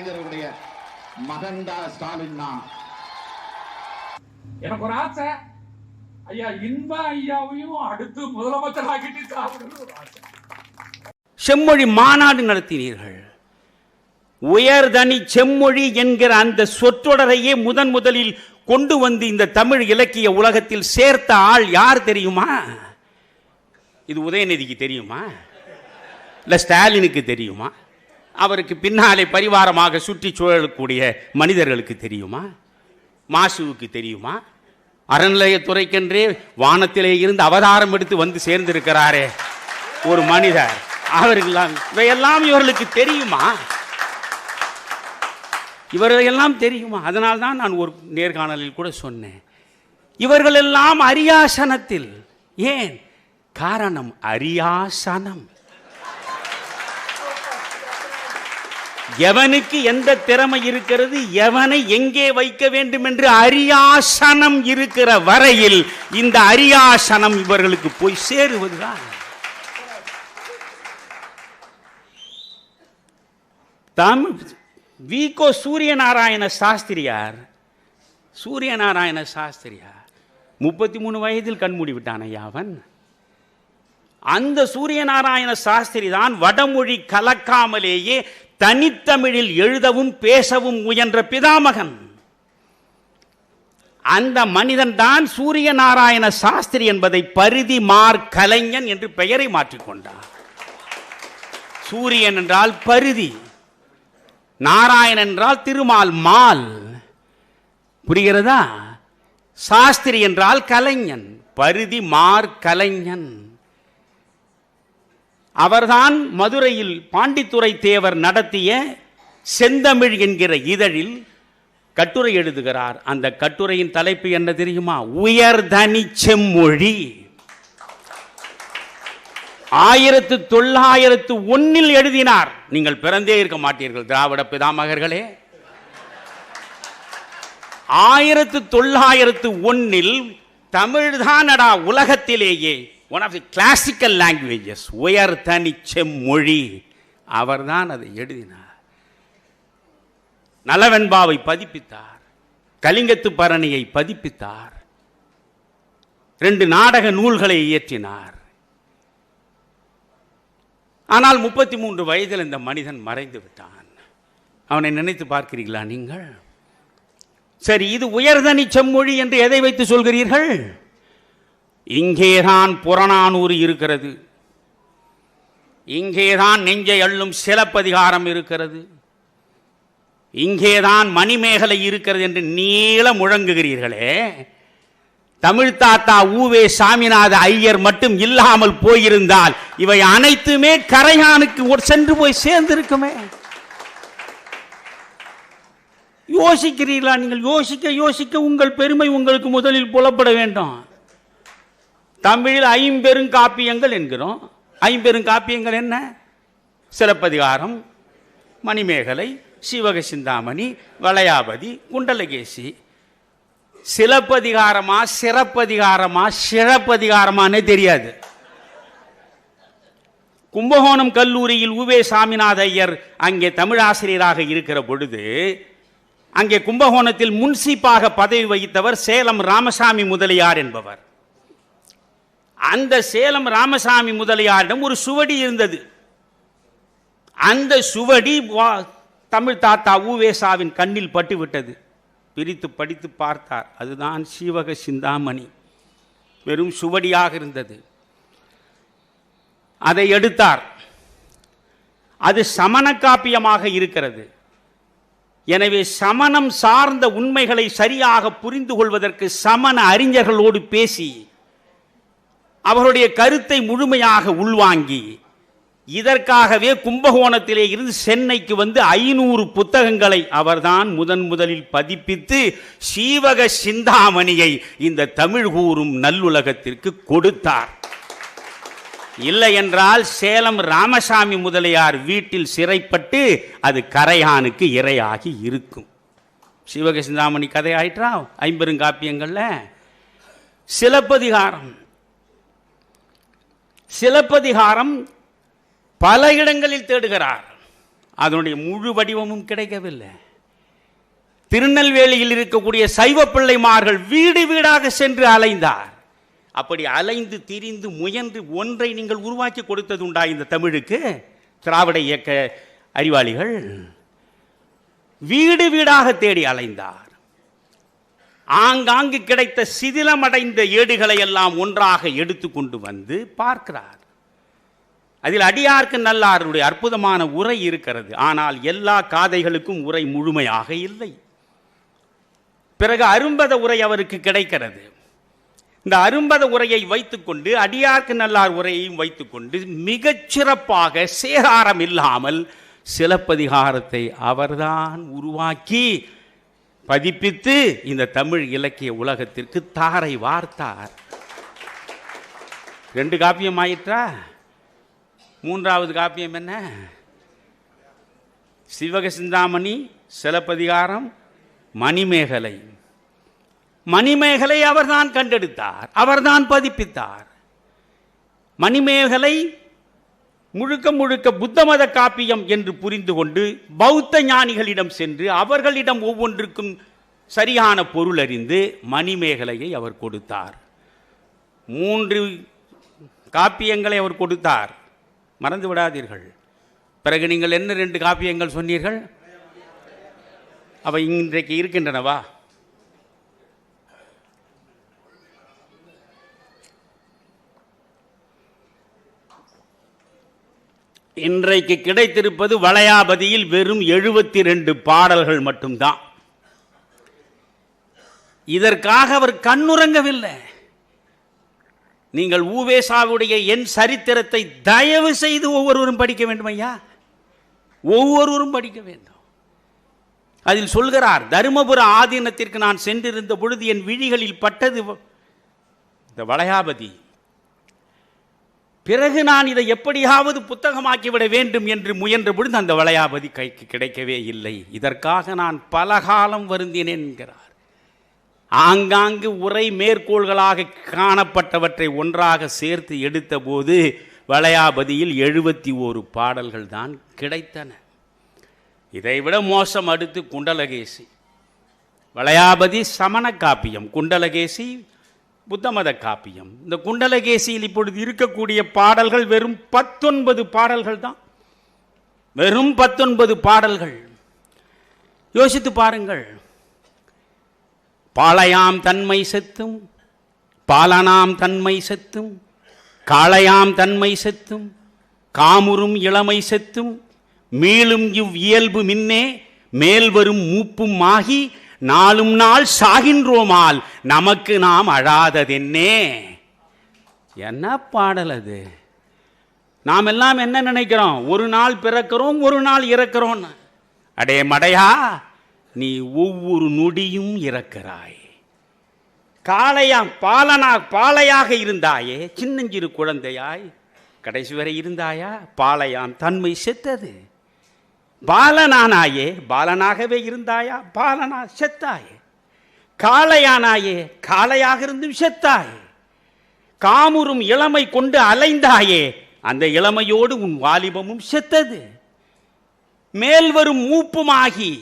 கலைஞர்களுடைய மகன்தா ஸ்டாலின் தான். எனக்கு ஒரு ஆசை. ஐயா இன்ப ஐயாவையும் அடுத்து முதலமைச்சர் ஆசை. செம்மொழி மாநாடு நடத்தினீர்கள். உயர்தனி செம்மொழி என்கிற அந்த சொற்றொடரையே முதன் முதலில் கொண்டு வந்து இந்த தமிழ் இலக்கிய உலகத்தில் சேர்த்த ஆள் யார் தெரியுமா? இது உதயநிதிக்கு தெரியுமா? இல்ல ஸ்டாலினுக்கு தெரியுமா? அவருக்கு பின்னாலே பரிவாரமாக சுற்றி சூழலக்கூடிய மனிதர்களுக்கு தெரியுமா? மாசுவுக்கு தெரியுமா? அறநிலையத்துறைக்கென்றே வானத்திலே இருந்து அவதாரம் எடுத்து வந்து சேர்ந்திருக்கிறாரே ஒரு மனிதர். அவர்களெல்லாம் இவையெல்லாம் இவர்களுக்கு தெரியுமா? இவர்களெல்லாம் தெரியுமா? அதனால் தான் நான் ஒரு நேர்காணலில் கூட சொன்னேன். இவர்களெல்லாம் அரியாசனத்தில். ஏன்? காரணம் அரியாசனம். எவனுக்கு எந்த திறமை இருக்கிறது எவனை எங்கே வைக்க வேண்டும் என்று அரியாசனம் இருக்கிற வரையில் இந்த அரியாசனம் இவர்களுக்கு போய் சேருவதுதான். வி கோ சூரிய சூரியநாராயண சாஸ்திரியார் சூரியநாராயண சாஸ்திரியார் முப்பத்தி மூணு வயதில் கண்மூடி விட்டான் அவன். அந்த சூரியநாராயண சாஸ்திரி தான் வடமொழி கலக்காமலேயே தனித்தமிழில் எழுதவும் பேசவும் முயன்ற பிதாமகன். அந்த மனிதன் தான் சூரியநாராயண சாஸ்திரி என்பதை பரிதி மார் கலைஞன் என்று பெயரை மாற்றிக்கொண்டார் சூரியன் என்றால் பரிதி நாராயணன் என்றால் திருமால் மால். புரிகிறதா? சாஸ்திரி என்றால் கலைஞன் பரிதி மார் கலைஞன். அவர்தான் மதுரையில் பாண்டித்துரை தேவர் நடத்திய செந்தமிழ் என்கிற இதழில் கட்டுரை எழுதுகிறார். அந்த கட்டுரையின் தலைப்பு என்ன தெரியுமா? உயர்தனி செம்மொழி. ஆயிரத்து தொள்ளாயிரத்து ஒன்னில் எழுதினார். நீங்கள் பிறந்தே இருக்க மாட்டீர்கள் திராவிட பிதாமகர்களே. ஆயிரத்து தொள்ளாயிரத்து ஒன்னில் தமிழ்தானடா உலகத்திலேயே one of the classical languages உயர் தனி செம்மொழி அவர்தான் அதை எழுதினார். நலவெண்பாவை பதிப்பித்தார். கலிங்கத்து பரணியை பதிப்பித்தார். ரெண்டு நாடக நூல்களை இயற்றினார். ஆனால் முப்பத்தி மூன்று வயதில் இந்த மனிதன் மறைந்து விட்டான். அவனை நினைத்து பார்க்கிறீர்களா நீங்கள்? சரி இது உயர்தனி செம்மொழி என்று எதை வைத்து சொல்கிறீர்கள்? இங்கேதான் புறநானூறு இருக்கிறது. இங்கேதான் நெஞ்சை அள்ளும் சிலப்பதிகாரம் இருக்கிறது. இங்கேதான் மணிமேகலை இருக்கிறது என்று நீள முழங்குகிறீர்களே. தமிழ் தாத்தா ஊவே சாமிநாத ஐயர் மட்டும் இல்லாமல் போயிருந்தால் இவை அனைத்துமே கரையானுக்கு ஒரு சென்று போய் சேர்ந்திருக்குமே. யோசிக்கிறீர்களா நீங்கள்? யோசிக்க யோசிக்க உங்கள் பெருமை உங்களுக்கு முதலில் புலப்பட வேண்டும். தமிழில் ஐம்பெருங்காப்பியங்கள் என்கிறோம். ஐம்பெருங்காப்பியங்கள் என்ன? சிலப்பதிகாரம் மணிமேகலை சிவக சிந்தாமணி வளையாபதி குண்டலகேசி. சிலப்பதிகாரமா சிறப்பதிகாரமா சிறப்பதிகாரமானே தெரியாது. கும்பகோணம் கல்லூரியில் உவே சாமிநாத ஐயர் அங்கே தமிழாசிரியராக இருக்கிற பொழுது அங்கே கும்பகோணத்தில் முன்சிப்பாக பதவி வகித்தவர் சேலம் ராமசாமி முதலியார் என்பவர். அந்த சேலம் ராமசாமி முதலியாரிடம் ஒரு சுவடி இருந்தது. அந்த சுவடி வா- தமிழ் தாத்தா ஊவேசாவின் கண்ணில் பட்டுவிட்டது. பிரித்து படித்து பார்த்தார். அதுதான் சீவக சிந்தாமணி. வெறும் சுவடியாக இருந்தது. அதை எடுத்தார். அது சமண காப்பியமாக இருக்கிறது. எனவே சமணம் சார்ந்த உண்மைகளை சரியாக புரிந்து கொள்வதற்கு சமண அறிஞர்களோடு பேசி அவருடைய கருத்தை முழுமையாக உள்வாங்கி இதற்காகவே கும்பகோணத்திலே இருந்து சென்னைக்கு வந்து ஐநூறு புத்தகங்களை அவர்தான் முதன் முதலில் பதிப்பித்து சீவக சிந்தாமணியை இந்த தமிழ் கூறும் நல்லுலகத்திற்கு கொடுத்தார். இல்லை என்றால் சேலம் ராமசாமி முதலியார் வீட்டில் சிறைப்பட்டு அது கரையானுக்கு இரையாகி இருக்கும். சிவக சிந்தாமணி கதை ஆயிற்றா? ஐம்பெருங்காப்பியங்களில். சிலப்பதிகாரம். சிலப்பதிகாரம் பல இடங்களில் தேடுகிறார். அதனுடைய முழு வடிவமும் கிடைக்கவில்லை. திருநெல்வேலியில் இருக்கக்கூடிய சைவ பிள்ளைமார்கள் வீடு வீடாக சென்று அலைந்தார். அப்படி அலைந்து திரிந்து முயன்று ஒன்றை நீங்கள் உருவாக்கி கொடுத்தது உண்டா இந்த தமிழுக்கு? திராவிட இயக்க அறிவாளிகள். வீடு வீடாக தேடி அலைந்தார். ஆங்காங்கு கிடைத்த சிதிலமடைந்த ஏடுகளை எல்லாம் ஒன்றாக எடுத்துக்கொண்டு வந்து பார்க்கிறார். அதில் அடியார்க்கு நல்லாருடைய அற்புதமான உரை இருக்கிறது. ஆனால் எல்லா காதைகளுக்கும் உரை முழுமையாக இல்லை. பிறகு அரும்பத உரை அவருக்கு கிடைக்கிறது. இந்த அரும்பத உரையை வைத்துக்கொண்டு அடியார்க்கு நல்லார் உரையையும் வைத்துக்கொண்டு மிகச் சிறப்பாக சேதாரம் இல்லாமல் சிலப்பதிகாரத்தை அவர்தான் உருவாக்கி பதிப்பித்து இந்த தமிழ் இலக்கிய உலகத்திற்கு தாரை வார்த்தார். ரெண்டு காப்பியம் ஆயிற்றா? மூன்றாவது காப்பியம் என்ன? சிவக சிந்தாமணி சிலப்பதிகாரம் மணிமேகலை. மணிமேகலை அவர்தான் கண்டெடுத்தார் அவர்தான் பதிப்பித்தார். மணிமேகலை முழுக்க முழுக்க புத்த மத காப்பியம் என்று புரிந்து கொண்டு பௌத்த ஞானிகளிடம் சென்று அவர்களிடம் ஒவ்வொன்றுக்கும் சரியான பொருள் அறிந்து மணிமேகலையை அவர் கொடுத்தார். மூன்று காப்பியங்களை அவர் கொடுத்தார். மறந்து விடாதீர்கள். பிறகு நீங்கள் என்ன ரெண்டு காப்பியங்கள் சொன்னீர்கள்? அவை இன்றைக்கு இருக்கின்றனவா? இன்றைக்கு கிடைத்திருப்பது வளையாபதியில் வெறும் எழுபத்தி ரெண்டு பாடல்கள் மட்டும்தான். இதற்காக அவர் கண்ணுறங்கவில்லை. நீங்கள் ஊவேசாவுடைய என் சரித்திரத்தை தயவு செய்து ஒவ்வொருவரும் படிக்க வேண்டும் ஐயா ஒவ்வொருவரும் படிக்க வேண்டும். அதில் சொல்கிறார் தருமபுர ஆதீனத்திற்கு நான் சென்றிருந்த பொழுது என் விழிகளில் பட்டது இந்த வளையாபதி பிறகு நான் இதை எப்படியாவது புத்தகமாக்கிவிட வேண்டும் என்று முயன்ற பொழுது அந்த வளையாபதி கைக்கு கிடைக்கவே இல்லை. இதற்காக நான் பல காலம் வருந்தினேன் என்கிறார். ஆங்காங்கு உரை மேற்கோள்களாக காணப்பட்டவற்றை ஒன்றாக சேர்த்து எடுத்தபோது வளையாபதியில் எழுபத்தி ஓரு பாடல்கள் தான் கிடைத்தன. இதைவிட மோசம் அடுத்து குண்டலகேசி. வளையாபதி சமண காப்பியம். குண்டலகேசி புத்தமத காப்பியம். இந்த குண்டலகேசியில் இப்பொழுது இருக்கக்கூடிய பாடல்கள் வெறும் பத்தொன்பது பாடல்கள் தான். வெறும் பத்தொன்பது பாடல்கள். யோசித்து பாருங்கள். பாளையாம் தன்மை செத்தும் பாலனாம் தன்மை செத்தும் காளையாம் தன்மை செத்தும் காமுறும் இளமை செத்தும் மேலும் இவ் இயல்பு மின்னே மேல் வரும் மூப்பும் ஆகி நாளும் நாள் சாகின்றோமால் நமக்கு நாம் அழாததென்னே. என்ன பாடல் அது? நாம் எல்லாம் என்ன நினைக்கிறோம்? ஒரு நாள் பிறக்கிறோம் ஒரு நாள் இறக்கிறோம் அடே மடையா நீ ஒவ்வொரு நொடியும் இறக்கிறாய். காளையாம் பாலனா பாலையாக இருந்தாயே சின்னஞ்சிறு குழந்தையாய். கடைசி வரை இருந்தாயா? பாலையாம் தன்மை செத்தது. பாலனானாயே பாலனாகவே இருந்தாயா? பாலனா செத்தாயே. காளையானாயே காளையாக இருந்தும் செத்தாயே. காமுறும் இளமை கொண்டு அலைந்தாயே அந்த இளமையோடு உன் வாலிபமும் செத்தது. மேல் வரும் மூப்புமாகி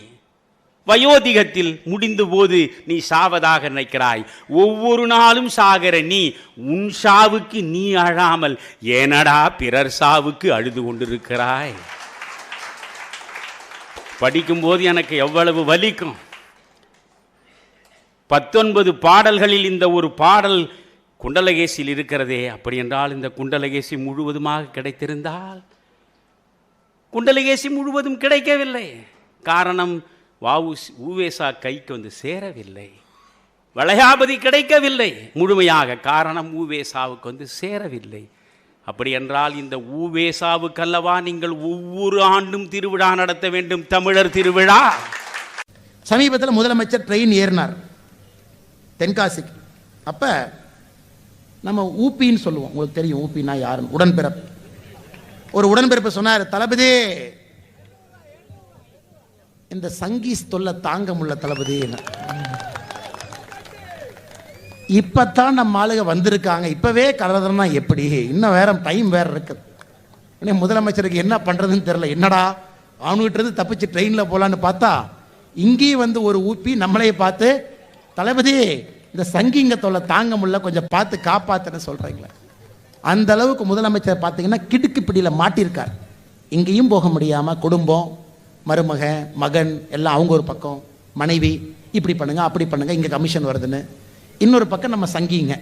வயோதிகத்தில் முடிந்த போது நீ சாவதாக நினைக்கிறாய். ஒவ்வொரு நாளும் சாகிற நீ உன் சாவுக்கு நீ அழாமல் ஏனடா பிறர் சாவுக்கு அழுது கொண்டிருக்கிறாய்? படிக்கும்போது எனக்கு எவ்வளவு வலிக்கும். பத்தொன்பது பாடல்களில் இந்த ஒரு பாடல் குண்டலகேசியில் இருக்கிறதே அப்படி என்றால் இந்த குண்டலகேசி முழுவதுமாக கிடைத்திருந்தால் குண்டலகேசி முழுவதும் கிடைக்கவில்லை. காரணம் வாவு ஊவேசா கைக்கு வந்து சேரவில்லை. வளையாபதி கிடைக்கவில்லை. முழுமையாக காரணம் ஊவேசாவுக்கு வந்து சேரவில்லை. அப்படி என்றால் இந்த ஊவேசாவுக்கல்லவா நீங்கள் ஒவ்வொரு ஆண்டும் திருவிழா நடத்த வேண்டும் தமிழர் திருவிழா? சமீபத்தில் முதலமைச்சர் ட்ரெயின் ஏறினார். தென்காசிக்கு. அப்போ நம்ம ஊப்பின்னு சொல்லுவோம். உங்களுக்கு தெரியும் ஊப்பின்னா யாருன்னு. உடன்பிறப்பு. ஒரு உடன்பிறப்பு சொன்னார் தளபதி இந்த சங்கீஸ் தொல்லை தாங்க முடியல தளபதி. இப்பத்தான் நம்ம ஆளுக வந்திருக்காங்க. இப்பவே கலந்துனா எப்படி? இன்னும் வேற டைம் வேற இருக்குது உடனே முதலமைச்சருக்கு என்ன பண்றதுன்னு தெரியல. என்னடா? அவனுகிட்ட இருந்து தப்பிச்சு ட்ரெயினில் போகலான்னு பார்த்தா இங்கேயும் வந்து ஒரு ஊப்பி நம்மளே பார்த்து தளபதி இந்த சங்கிங்க தொல்லை தாங்க முடியல கொஞ்சம் பார்த்து காப்பாத்துன்னு சொல்கிறீங்களே அந்த அளவுக்கு முதலமைச்சர் பார்த்தீங்கன்னா கிடுக்கு பிடியில் மாட்டியிருக்கார். இங்கேயும் போக முடியாமல் குடும்பம் மருமகன் மகன் எல்லாம் அவங்க ஒரு பக்கம் மனைவி இப்படி பண்ணுங்க அப்படி பண்ணுங்க இங்கே கமிஷன் வருதுன்னு. இன்னொரு பக்கம் நம்ம சங்கிங்க.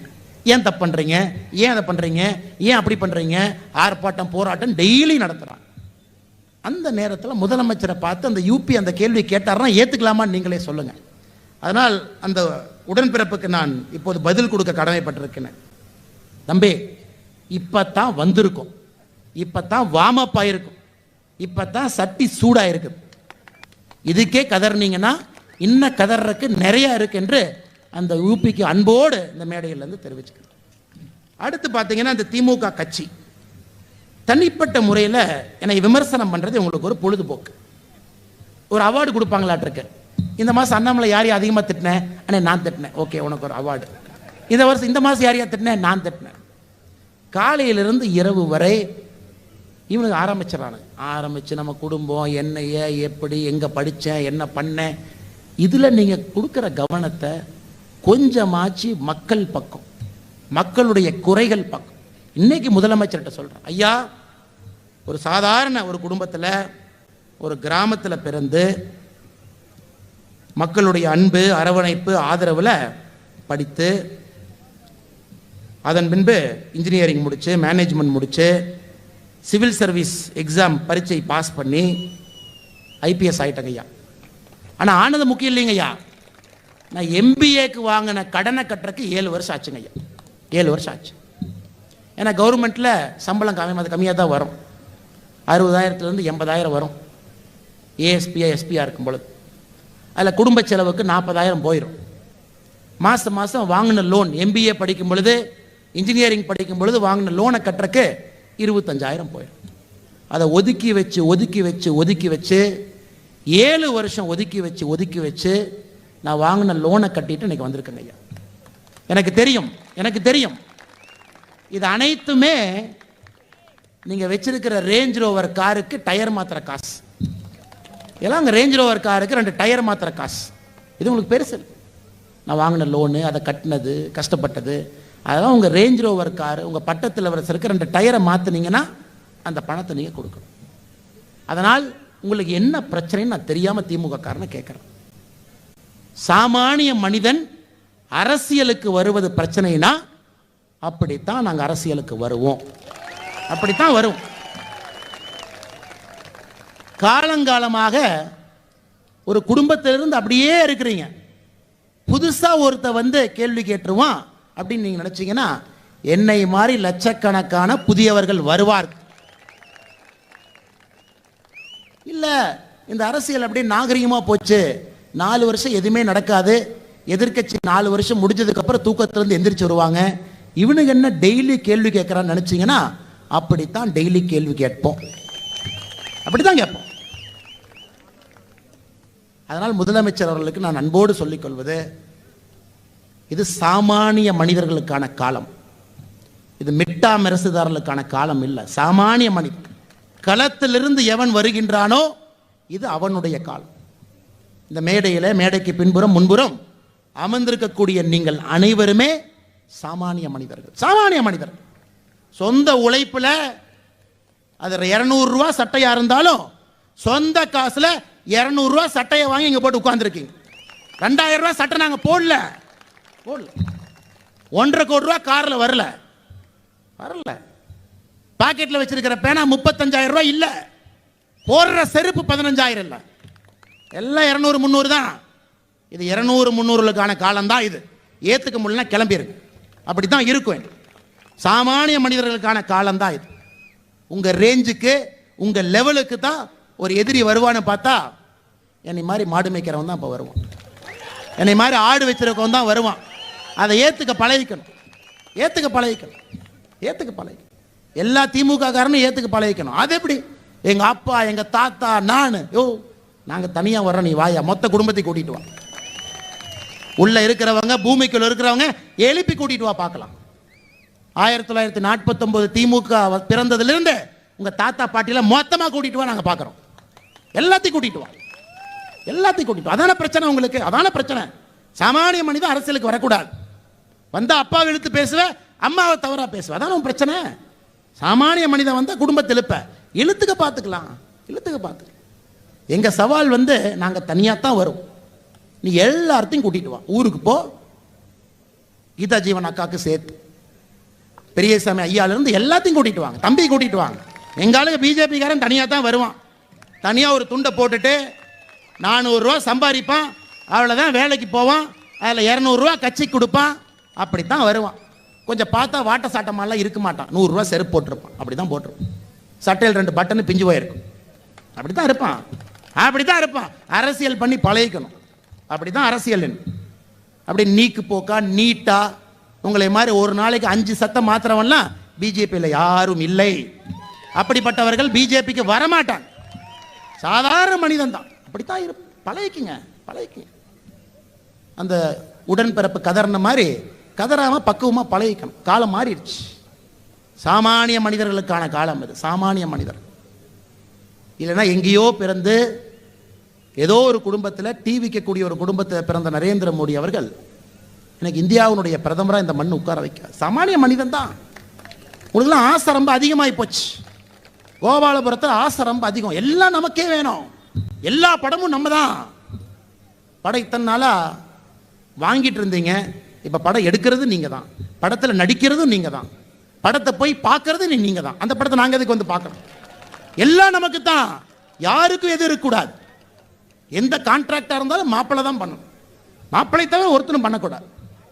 ஏன் தப்பு பண்ணுறீங்க ஏன் அதை பண்ணுறீங்க ஏன் அப்படி பண்ணுறீங்க ஆர்ப்பாட்டம் போராட்டம் டெய்லி நடத்துகிறான் அந்த நேரத்தில் முதலமைச்சரை பார்த்து அந்த யூபி அந்த கேள்வி கேட்டார்னா ஏற்றுக்கலாமான்னு நீங்களே சொல்லுங்கள் அதனால் அந்த உடன்பிறப்புக்கு நான் இப்போது பதில் கொடுக்க கடமைப்பட்டிருக்கிறேன். தம்பி இப்போ தான் வந்திருக்கும். இப்போ தான் வார்ம் ஆயிருக்கும். இப்போ தான் சட்டி சூடாக இருக்குது இதுக்கே கதறினீங்கன்னா இன்னும் கதறக்கு நிறையா இருக்கு என்று அந்த யூபிக்கு அன்போடு இந்த மேடையிலேருந்து தெரிவிச்சுக்கிறேன் அடுத்து பார்த்தீங்கன்னா இந்த திமுக கட்சி. தனிப்பட்ட முறையில் என்னை விமர்சனம் பண்ணுறது உங்களுக்கு ஒரு பொழுதுபோக்கு. ஒரு அவார்டு கொடுப்பாங்களாட்டிருக்கு இந்த மாதம் அண்ணாமலை யார் அதிகமாக திட்டினேன் அண்ணே நான் திட்டினேன். ஓகே உனக்கு ஒரு அவார்டு. இந்த வருஷம் இந்த மாதம் யாரையா திட்டினேன் நான் திட்டினேன். காலையிலிருந்து இரவு வரை இவனுக்கு ஆரம்பிச்சிடறானு ஆரம்பித்து நம்ம குடும்பம் என்னைய எப்படி எங்கே படித்தேன் என்ன பண்ணேன் இதில் நீங்கள் கொடுக்குற கவனத்தை கொஞ்சமாச்சு மக்கள் பக்கம் மக்களுடைய குறைகள் பக்கம். இன்னைக்கு முதலமைச்சர்கிட்ட சொல்கிறேன் ஐயா ஒரு சாதாரண ஒரு குடும்பத்தில் ஒரு கிராமத்தில் பிறந்து மக்களுடைய அன்பு அரவணைப்பு ஆதரவில் படித்து அதன் பின்பு இன்ஜினியரிங் முடித்து மேனேஜ்மெண்ட் முடித்து சிவில் சர்வீஸ் எக்ஸாம் பரீட்சை பாஸ் பண்ணி ஐபிஎஸ் ஆகிட்டங்க ஐயா ஆனால் ஆனது முக்கியம் இல்லைங்க ஐயா நான் எம்பிஏக்கு வாங்கின கடனை கட்டுறதுக்கு ஏழு வருஷம் ஆச்சுங்க ஐயா. ஏழு வருஷம் ஆச்சு. ஏன்னா கவர்மெண்ட்டில் சம்பளம் கம்மி அது கம்மியாக தான் வரும். அறுபதாயிரத்துலேருந்து எண்பதாயிரம் வரும். ஏஎஸ்பியா எஸ்பியாக இருக்கும் பொழுது. அதில் குடும்ப செலவுக்கு நாற்பதாயிரம் போயிடும் மாதம் மாதம் வாங்கின லோன் எம்பிஏ படிக்கும் பொழுது இன்ஜினியரிங் படிக்கும் பொழுது வாங்கின லோனை கட்டுறக்கு இருபத்தஞ்சாயிரம் போயிடும் அதை ஒதுக்கி வச்சு ஒதுக்கி வச்சு ஒதுக்கி வச்சு ஏழு வருஷம் ஒதுக்கி வச்சு ஒதுக்கி வச்சு நான் வாங்கின லோனை கட்டிட்டு இன்னைக்கு வந்திருக்கேங்க ஐயா. எனக்கு தெரியும் எனக்கு தெரியும். இது அனைத்துமே நீங்கள் வச்சிருக்கிற ரேஞ்ச் ரோவர் காருக்கு டயர் மாத்திர காசு. இதெல்லாம் அங்கே ரேஞ்ச் ரோவர் காருக்கு ரெண்டு டயர் மாத்திர காசு. இது உங்களுக்கு பெருசு. இல்லை. நான் வாங்கின லோனு அதை கட்டினது கஷ்டப்பட்டது. அதெல்லாம் உங்கள் ரேஞ்ச் ரோவர் கார் உங்கள் பட்டத்தில் வர ரெண்டு டயரை மாற்றினீங்கன்னா அந்த பணத்தை நீங்கள் கொடுக்கணும். அதனால் உங்களுக்கு என்ன பிரச்சனைன்னு நான் தெரியாமல் திமுக காரனை கேட்குறேன் சாமானிய மனிதன் அரசியலுக்கு வருவது பிரச்சனைனா அப்படித்தான் நாங்கள் அரசியலுக்கு வருவோம். அப்படித்தான் வரும். காலங்காலமாக ஒரு குடும்பத்திலிருந்து அப்படியே இருக்கிறீங்க. புதுசாக ஒருத்த வந்து கேள்வி கேட்டுருவான் அப்படின்னு நீங்கள் நினச்சிங்கன்னா என்னை மாதிரி லட்சக்கணக்கான புதியவர்கள் வருவார். இல்லை இந்த அரசியல் அப்படியே நாகரிகமாக போச்சு. நாலு வருஷம் எதுவுமே நடக்காது. எதிர்க்கட்சி நாலு வருஷம் முடிஞ்சதுக்கப்புறம் தூக்கத்திலேருந்து எந்திரிச்சு வருவாங்க. இவனுக்கு என்ன டெய்லி கேள்வி கேட்குறான்னு நினச்சிங்கன்னா அப்படித்தான் டெய்லி கேள்வி கேட்போம். அப்படித்தான் கேட்போம். அதனால் முதலமைச்சர் அவர்களுக்கு நான் அன்போடு சொல்லிக் கொள்வது இது சாமானிய மனிதர்களுக்கான காலம். இது மிட்டா மெரசுதாரர்களுக்கான காலம் இல்லை. சாமானிய மனிதன். களத்திலிருந்து எவன் வருகின்றானோ இது அவனுடைய காலம். இந்த மேடையில் மேடைக்கு பின்புறம் முன்புறம் அமர்ந்திருக்கக்கூடிய நீங்கள் அனைவருமே சாமானிய மனிதர்கள். சாமானிய மனிதர்கள். சொந்த உழைப்பில் அது இரநூறுவா சட்டையாக இருந்தாலும் சொந்த காசில் இரநூறுவா சட்டையை வாங்கி இங்கே போட்டு உட்காந்துருக்கீங்க ரெண்டாயிரம் ரூபா சட்டை நாங்கள் போடல. போடல. ஒன்றரை கோடி ரூபா காரில் வரல. வரல. பாக்கெட்டில் வச்சிருக்கிற பேனா முப்பத்தஞ்சாயிரம் ரூபா இல்லை. போடுற செருப்பு பதினஞ்சாயிரம் இல்லை. எல்லாம் இரநூறு முந்நூறு தான். இது இரநூறு முந்நூறுகளுக்கான காலம்தான் இது. ஏற்றுக்க முடியலன்னா கிளம்பிடுங்க அப்படி தான் இருக்கும் சாமானிய மனிதர்களுக்கான காலம்தான் இது. உங்கள் ரேஞ்சுக்கு உங்கள் லெவலுக்கு தான் ஒரு எதிரி வருவான்னு பார்த்தா என்னை மாதிரி மாடு மேய்க்கிறவன் தான் இப்போ வருவான். என்னை மாதிரி ஆடு வச்சிருக்கவன் தான் வருவான். அதை ஏற்றுக்க பழகிக்கணும். ஏற்றுக்க பழகிக்கணும். ஏற்றுக்க பழகிக்கணும். எல்லா திமுக காரனும் ஏற்றுக்க பழகிக்கணும். அது எப்படி? எங்கள் அப்பா எங்கள் தாத்தா நான் யோ நாங்கள் தனியாக வர்றோம் நீ வாயா. மொத்த குடும்பத்தை கூட்டிட்டு வா. உள்ள இருக்கிறவங்க பூமிக்குள்ள இருக்கிறவங்க எழுப்பி கூட்டிட்டு வா பார்க்கலாம். ஆயிரத்தி தொள்ளாயிரத்தி நாற்பத்தொம்போது திமுக பிறந்ததுலேருந்து உங்கள் தாத்தா பாட்டியில மொத்தமாக கூட்டிட்டு வா நாங்கள் பார்க்குறோம். எல்லாத்தையும் கூட்டிட்டு வா. எல்லாத்தையும் கூட்டிட்டு வா. அதான பிரச்சனை உங்களுக்கு? அதான பிரச்சனை. சாமானிய மனிதன் அரசியலுக்கு வரக்கூடாது. வந்தால் அப்பாவை இழுத்து பேசுவேன் அம்மாவை தவறாக பேசுவேன் அதான உன் பிரச்சனை? சாமானிய மனிதன் வந்தால் குடும்பத்தை இழுப்ப இழுத்துக்க பார்த்துக்கலாம். இழுத்துக்க பார்த்துக்கலாம். எங்கள் சவால் வந்து நாங்கள் தனியாக தான் வரும் நீ எல்லாத்தையும் கூட்டிகிட்டு வா. ஊருக்கு போ. கீதா ஜீவன் அக்காவுக்கு சேர்த்து. பெரியசாமி ஐயால எல்லாத்தையும் கூட்டிகிட்டு வாங்க. தம்பி கூட்டிகிட்டு வாங்க. எங்காலும் பிஜேபிக்காரன் தனியாக தான் வருவான். தனியாக ஒரு துண்டை போட்டுட்டு நானூறுரூவா சம்பாதிப்பான். அவ்வளோதான் வேலைக்கு போவான். அதில் இரநூறுவா கட்சிக்கு கொடுப்பான். அப்படி தான் வருவான். கொஞ்சம் பார்த்தா வாட்ட சாட்டமாலாம் இருக்க மாட்டான். நூறுரூவா செருப்பு போட்டிருப்பான். அப்படி தான் போட்டிருப்பான். சட்டையில் ரெண்டு பட்டனு பிஞ்சு போயிருக்கும். அப்படி தான் இருப்பான். அப்படிதான் இருப்பான் அரசியல் பண்ணி பழகிக்கணும். அப்படிதான் அரசியல் அப்படி நீக்கு போக்கா நீட்டா உங்களை மாதிரி ஒரு நாளைக்கு அஞ்சு சத்தம் மாத்திரவன்லாம் பிஜேபியில் யாரும் இல்லை. அப்படிப்பட்டவர்கள் பிஜேபிக்கு வரமாட்டாங்க. சாதாரண மனிதன் தான். அப்படித்தான் இரு பழகிக்குங்க பழகிக்குங்க அந்த உடன்பிறப்பு கதறின மாதிரி கதறாம பக்குவமா பழகிக்கணும். காலம் மாறிடுச்சு. சாமானிய மனிதர்களுக்கான காலம் இது. சாமானிய மனிதர். இல்லைன்னா எங்கேயோ பிறந்து ஏதோ ஒரு குடும்பத்தில் டீ விற்கக்கூடிய ஒரு குடும்பத்தில் பிறந்த நரேந்திர மோடி அவர்கள் எனக்கு இந்தியாவினுடைய பிரதமராக இந்த மண் உட்கார வைக்க. சாமானிய மனிதன் தான். உங்களுக்குலாம் ஆசை ரொம்ப அதிகமாகி போச்சு. கோபாலபுரத்தில் ஆசை ரொம்ப அதிகம். எல்லாம் நமக்கே வேணும். எல்லா படமும் நம்ம தான் படம் இத்தனை நாளாக வாங்கிட்டு இருந்தீங்க. இப்போ படம் எடுக்கிறது நீங்கள் தான் படத்தில் நடிக்கிறதும் நீங்கள் தான் படத்தை போய் பார்க்கறது நீங்கள் தான் அந்த படத்தை நாங்கள் எதுக்கு வந்து பார்க்குறோம் எல்லாம் நமக்கு தான் யாருக்கும் எது இருக்கக்கூடாது. எந்த கான்ட்ராக்டாக இருந்தாலும் மாப்பிள்ளை தான் பண்ணணும். மாப்பிள்ளை தவிர ஒருத்தரும் பண்ணக்கூடாது.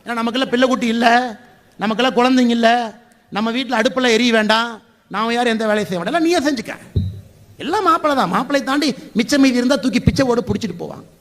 ஏன்னா நமக்கெல்லாம் பிள்ளை குட்டி இல்லை. நமக்கெல்லாம் குழந்தைங்க இல்லை. நம்ம வீட்டில் அடுப்பில் எரிய வேண்டாம். நாம் யாரும் எந்த வேலையும் செய்ய வேண்டாம். எல்லாம் நீயே செஞ்சுக்க. எல்லாம் மாப்பிள்ளை தான். மாப்பிள்ளை தாண்டி மிச்சம் மீதி இருந்தால் தூக்கி பிச்சை ஓட பிடிச்சிட்டு போவாங்க.